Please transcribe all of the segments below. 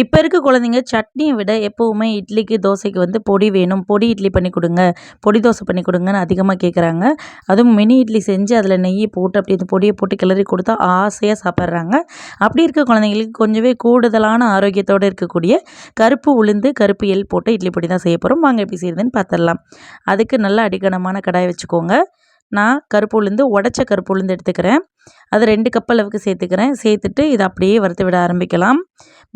இப்போ இருக்க குழந்தைங்க சட்னியை விட எப்போவுமே இட்லிக்கு தோசைக்கு வந்து பொடி வேணும். பொடி இட்லி பண்ணி கொடுங்க. பொடி தோசை பண்ணி கொடுங்கன்னு அதிகமாக கேட்குறாங்க அதுவும் மினி இட்லி செஞ்சு அதில் நெய் போட்டு அப்படி அந்த பொடியை போட்டு கிளறி கொடுத்தா ஆசையாக சாப்பிட்றாங்க. அப்படி இருக்க குழந்தைங்களுக்கு கொஞ்சமே கூடுதலான ஆரோக்கியத்தோடு இருக்கக்கூடிய கருப்பு உளுந்து கருப்பு எல் போட்டு இட்லி பொடி தான் செய்ய போகிறோம் வாங்க எப்படி செய்யுதுன்னு பார்த்துடலாம். அதுக்கு நல்ல அடிக்கணமான கடாய் வச்சுக்கோங்க. நான் கருப்பு உளுந்து உடச்ச கருப்பு உளுந்து எடுத்துக்கிறேன். அது ரெண்டு கப் அளவுக்கு சேர்த்துக்கிறேன். சேர்த்துட்டு இதை அப்படியே வறுத்து விட ஆரம்பிக்கலாம்.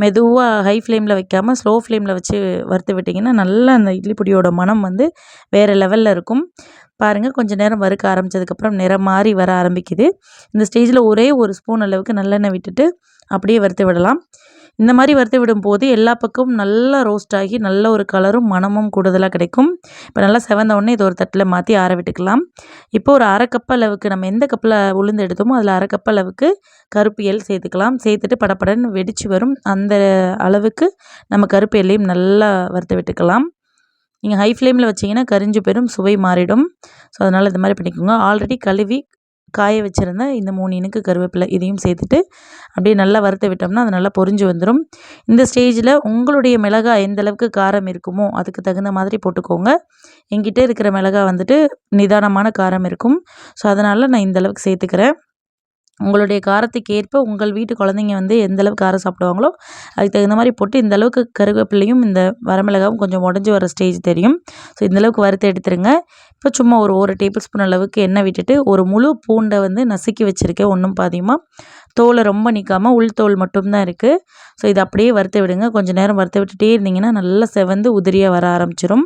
மெதுவாக ஹை ஃப்ளேமில் வைக்காமல் ஸ்லோ ஃப்ளேமில் வச்சு வறுத்து விட்டிங்கன்னா நல்லா அந்த இட்லி பொடியோட மனம் வந்து வேறு லெவலில் இருக்கும். பாருங்கள் கொஞ்சம் நேரம் வறுக்க ஆரம்பித்ததுக்கப்புறம் நிறம் மாறி வர ஆரம்பிக்குது. இந்த ஸ்டேஜில் ஒரே ஒரு ஸ்பூன் அளவுக்கு நல்லெண்ணெய் விட்டுட்டு அப்படியே வறுத்து விடலாம். இந்த மாதிரி வறுத்து விடும்போது எல்லா பக்கமும் நல்லா ரோஸ்ட் ஆகி நல்ல ஒரு கலரும் மனமும் கூடுதலாக கிடைக்கும். இப்போ நல்லா செவந்த உடனே இது ஒரு தட்டில் மாற்றி ஆற விட்டுக்கலாம். இப்போ ஒரு அரை கப் அளவுக்கு நம்ம எந்த கப்பில் உளுந்து எடுத்தோமோ அதில் அரை கப் அளவுக்கு கருப்பு எல் சேர்த்துக்கலாம். சேர்த்துட்டு படப்படன்னு வெடித்து வரும். அந்த அளவுக்கு நம்ம கருப்பு எல்லையும் நல்லா வறுத்து விட்டுக்கலாம். நீங்கள் ஹை ஃப்ளேமில் வச்சிங்கன்னா கரிஞ்சு பெரும் சுவை மாறிடும். ஸோ அதனால் இந்த மாதிரி பண்ணிக்கோங்க. ஆல்ரெடி கழுவி காய வச்சுருந்த இந்த மூணு இனுக்கு கருவேப்பிலை இதையும் சேர்த்துட்டு அப்படியே நல்லா வறுத்து விட்டோம்னா அது நல்லா பொரிஞ்சு வந்துடும் இந்த ஸ்டேஜில் உங்களுடைய மிளகாய் எந்த அளவுக்கு காரம் இருக்குமோ அதுக்கு தகுந்த மாதிரி போட்டுக்கோங்க. என்கிட்ட இருக்கிற மிளகாய் வந்துட்டு நிதானமான காரம் இருக்கும். ஸோ அதனால் நான் இந்த அளவுக்கு சேர்த்துக்கிறேன். உங்களுடைய காரத்துக்கு ஏற்ப உங்கள் வீட்டு குழந்தைங்க வந்து எந்த அளவுக்கு காரம் சாப்பிடுவாங்களோ அதுக்கு தகுந்த மாதிரி போட்டு இந்த அளவுக்கு கருவேப்பிலையும் இந்த வரமிளகாவும் கொஞ்சம் உடஞ்சி வர ஸ்டேஜ் தெரியும். ஸோ இந்தளவுக்கு வறுத்து எடுத்துருங்க. இப்போ சும்மா ஒரு ஒரு டேபிள் ஸ்பூன் அளவுக்கு எண்ணெய் விட்டுட்டு ஒரு முழு பூண்டை வந்து நசுக்கி வச்சுருக்கேன் ஒன்றும் பாதியமாக தோலை ரொம்ப நிற்காமல் உள்தோல் மட்டும்தான் இருக்குது ஸோ இதை அப்படியே வறுத்து விடுங்க. கொஞ்சம் நேரம் வறுத்து விட்டுட்டே இருந்தீங்கன்னா நல்லா செவந்து உதிரியாக வர ஆரம்பிச்சிடும்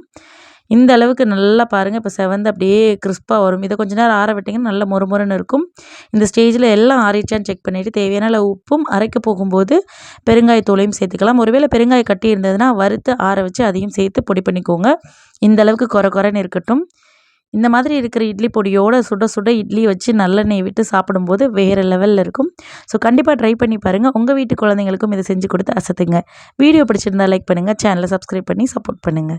இந்த அளவுக்கு நல்லா பாருங்கள் இப்போ செவந்து அப்படியே கிறிஸ்பாக வரும். இதை கொஞ்சம் நேரம் ஆற விட்டிங்கன்னா நல்லா மொறுமொறுன்னு இருக்கும். இந்த ஸ்டேஜில் எல்லாம் ஆறிச்சான்னு செக் பண்ணிவிட்டு தேவையான அளவு உப்பும் அரைக்க போகும்போது பெருங்காயத்தூளையும் சேர்த்துக்கலாம். ஒருவேளை பெருங்காயம் கட்டி இருந்ததுன்னா வறுத்து ஆற வச்சு அதையும் சேர்த்து பொடி பண்ணிக்கோங்க. இந்த அளவுக்கு குறை குறைன்னு இருக்கட்டும். இந்த மாதிரி இருக்கிற இட்லி பொடியோடு சுட சுட இட்லி வச்சு நல்லெண்ணெய் விட்டு சாப்பிடும்போது வேறு லெவலில் இருக்கும். ஸோ கண்டிப்பாக ட்ரை பண்ணி பாருங்கள் உங்கள் வீட்டு குழந்தைங்களுக்கும் இதை செஞ்சு கொடுத்து அசத்துங்க. வீடியோ பிடிச்சிருந்தா லைக் பண்ணுங்கள் சேனலை சப்ஸ்கிரைப் பண்ணி சப்போர்ட் பண்ணுங்கள்